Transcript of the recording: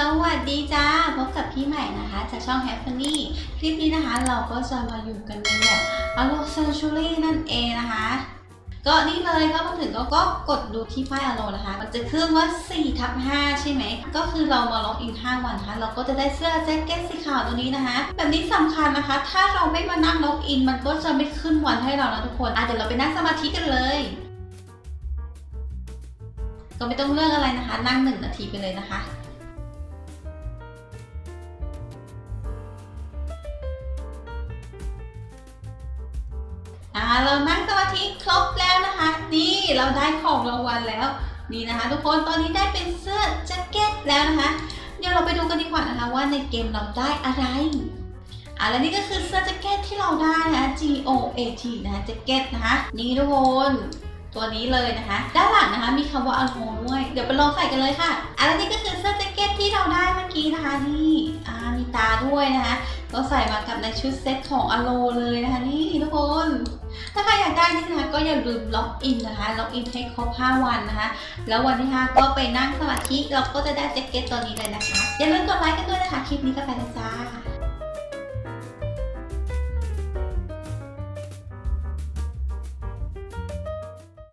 สวัสดีจ้า พบกับพี่ใหม่นะคะจากช่อง h a p p y คลิปนี้นะคะเราก็จะมาอยู่กันในแบบ a l o c e n t u r y นั่นเองนะคะ ก็นี่เลยก็มาถึงก็ก็กดดูที่ป้ายอโลนะคะ มันจะขึ้นว่า4ทับ5ใช่ไหม ก็คือเรามาล็อกอิน5วันนะคะ เราก็จะได้เสื้อแจ็คเก็ตสีขาวตัวนี้นะคะ แบบนี้สำคัญนะคะ ถ้าเราไม่มานั่งล็อกอิน มันก็จะไม่ขึ้นวันให้เรานะทุกคนอะเดี๋ยวเราไปนั่งสมาธิกันเลยก็ไม่ต้องเลือกอะไรนะคะ นั่งหนึ่งนาทีไปเลยนะคะ อ่าเรานั่งสมาธิครบแล้วนะคะ นี่เราได้ของรางวัลแล้ว นี่นะคะ ทุกคนตอนนี้ได้เป็นเสื้อแจ็คเก็ตแล้วนะคะ เดี๋ยวเราไปดูกันดีกว่านะคะว่าในเกมเราได้อะไรอ่าและนี่ก็คือเสื้อแจ็คเก็ตที่เราได้นะะ G O A T นะคะแจ็คเก็ตนะคะ นี่ทุกคนตัวนี้เลยนะคะ ด้านหลังนะคะมีคำว่าอโลด้วย เดี๋ยวไปลองใส่กันเลยค่ะอ่าและนี่ก็คือเสื้อแจ็คเก็ตที่เราได้เมื่อกี้นะคะนี่อ่ามีตาด้วยนะคะ ก็ใส่มากับในชุดเซ็ตของอโลเลยนะคะ นี่ทุกคน ถ้าใครอยากได้นี่นะคะก็อย่าลืมล็อกอินนะคะ ล็อกอินให้ครบ 5 วันนะคะ แล้ววันที่ 5 ก็ไปนั่งสมาธิเราก็จะได้แจ็คเก็ตตัวนี้เลยนะคะ อย่าลืมกดไลค์กันด้วยนะคะ คลิปนี้ก็ไปแล้วจ้า